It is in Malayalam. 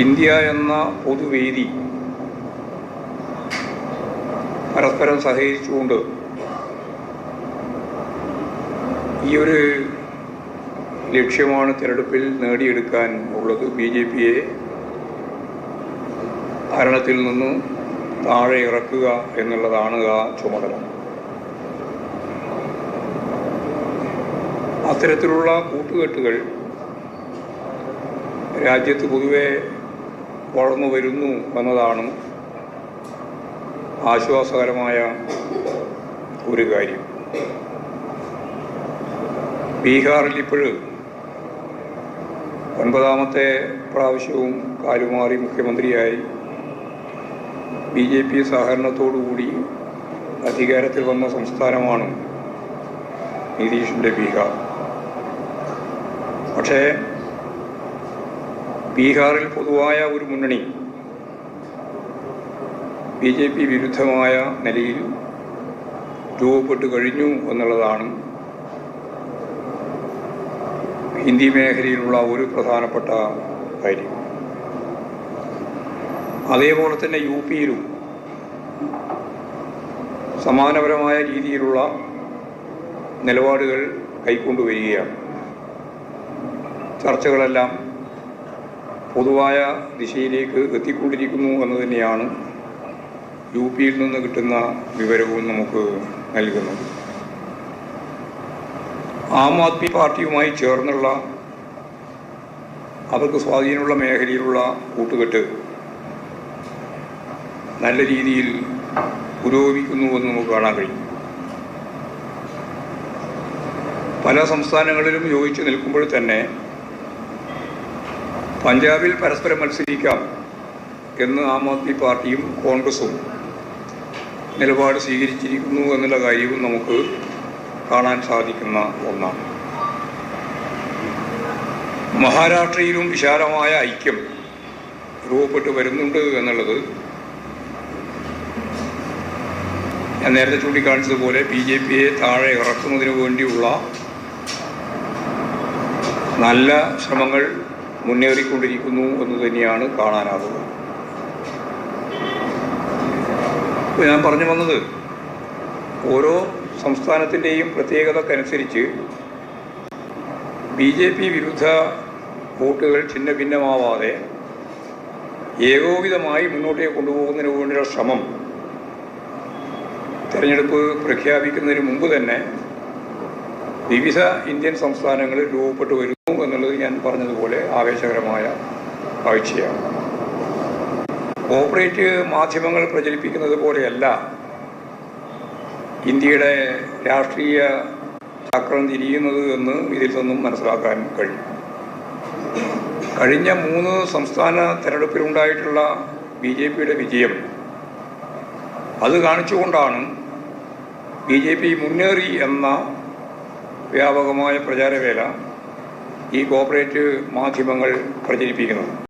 ഇന്ത്യ എന്ന പൊതുവേദി പരസ്പരം സഹകരിച്ചുകൊണ്ട് ഈ ഒരു ലക്ഷ്യമാണ് തിരഞ്ഞെടുപ്പിൽ നേടിയെടുക്കാൻ ഉള്ളത്. ബി ജെ പിയെ ഭരണത്തിൽ നിന്ന് താഴെ ഇറക്കുക എന്നുള്ളതാണ് ആ ചുമതല. അത്തരത്തിലുള്ള കൂട്ടുകെട്ടുകൾ രാജ്യത്ത് പൊതുവെ വളർന്നു വരുന്നു എന്നതാണ് ആശ്വാസകരമായ ഒരു കാര്യം. ബീഹാറിൽ ഇപ്പോഴും ഒൻപതാമത്തെ പ്രാവശ്യവും കാലുമാറി മുഖ്യമന്ത്രിയായി. ബി ജെ പി സഹകരണത്തോടുകൂടി അധികാരത്തിൽ വന്ന സംസ്ഥാനമാണ് നിതീഷിന്റെ ബീഹാർ. പക്ഷേ ബീഹാറിൽ പൊതുവായ ഒരു മുന്നണി ബി ജെ പി വിരുദ്ധമായ നിലയിൽ രൂപപ്പെട്ടു കഴിഞ്ഞു എന്നുള്ളതാണ് ഹിന്ദി മേഖലയിലുള്ള ഒരു പ്രധാനപ്പെട്ട കാര്യം. അതേപോലെ തന്നെ യു പിയിലും സമാനപരമായ രീതിയിലുള്ള നിലപാടുകൾ കൈക്കൊണ്ടുവരികയാണ്. ചർച്ചകളെല്ലാം പൊതുവായ ദിശയിലേക്ക് എത്തിക്കൊണ്ടിരിക്കുന്നു എന്ന് തന്നെയാണ് യു പിയിൽ നിന്ന് കിട്ടുന്ന വിവരവും നമുക്ക് നൽകുന്നത്. ആം ആദ്മി പാർട്ടിയുമായി ചേർന്നുള്ള അവർക്ക് സ്വാധീനമുള്ള മേഖലയിലുള്ള കൂട്ടുകെട്ട് നല്ല രീതിയിൽ പുരോഗമിക്കുന്നുവെന്ന് നമുക്ക് കാണാൻ കഴിയും. പല സംസ്ഥാനങ്ങളിലും യോജിച്ച് നിൽക്കുമ്പോൾ തന്നെ പഞ്ചാബിൽ പരസ്പരം മത്സരിക്കാം എന്ന് ആം ആദ്മി പാർട്ടിയും കോൺഗ്രസും നിലപാട് സ്വീകരിച്ചിരിക്കുന്നു എന്നുള്ള കാര്യവും നമുക്ക് കാണാൻ സാധിക്കുന്ന ഒന്നാണ്. മഹാരാഷ്ട്രയിലും വിശാലമായ ഐക്യം രൂപപ്പെട്ടു വരുന്നുണ്ട് എന്നുള്ളത് ഞാൻ നേരത്തെ ചൂണ്ടിക്കാണിച്ചതുപോലെ ബി ജെ പിയെ താഴെ ഇറക്കുന്നതിന് വേണ്ടിയുള്ള നല്ല ശ്രമങ്ങൾ മുന്നേറിക്കൊണ്ടിരിക്കുന്നു എന്ന് തന്നെയാണ് കാണാനാകുന്നത്. ഇപ്പോൾ ഞാൻ പറഞ്ഞു വന്നത് ഓരോ സംസ്ഥാനത്തിന്റെയും പ്രത്യേകതക്കനുസരിച്ച് ബി ജെ പി വിരുദ്ധ വോട്ടുകൾ ഛിന്ന ഭിന്നമാവാതെ ഏകോപിതമായി മുന്നോട്ടേക്ക് കൊണ്ടുപോകുന്നതിന് വേണ്ടിയുള്ള ശ്രമം തിരഞ്ഞെടുപ്പ് പ്രഖ്യാപിക്കുന്നതിന് മുമ്പ് തന്നെ വിവിധ ഇന്ത്യൻ സംസ്ഥാനങ്ങളിൽ രൂപപ്പെട്ടു വരുന്നു എന്നുള്ളത് ഞാൻ പറഞ്ഞതുപോലെ ആവേശകരമായ കാഴ്ചയാണ് കോപ്പറേറ്റ് മാധ്യമങ്ങൾ പ്രചരിപ്പിക്കുന്നത് പോലെയല്ല ഇന്ത്യയുടെ രാഷ്ട്രീയ ചക്രം തിരിയുന്നത് എന്ന് ഇതിൽ നിന്നും മനസ്സിലാക്കാൻ കഴിയും. കഴിഞ്ഞ മൂന്ന് സംസ്ഥാന തെരഞ്ഞെടുപ്പിലുണ്ടായിട്ടുള്ള ബി ജെ പിയുടെ വിജയം അത് കാണിച്ചുകൊണ്ടാണ് ബി ജെ പി മുന്നേറി എന്ന വ്യാപകമായ പ്രചാരവേല ഈ കോപ്പറേറ്റീവ് മാധ്യമങ്ങൾ പ്രചരിപ്പിക്കുന്നത്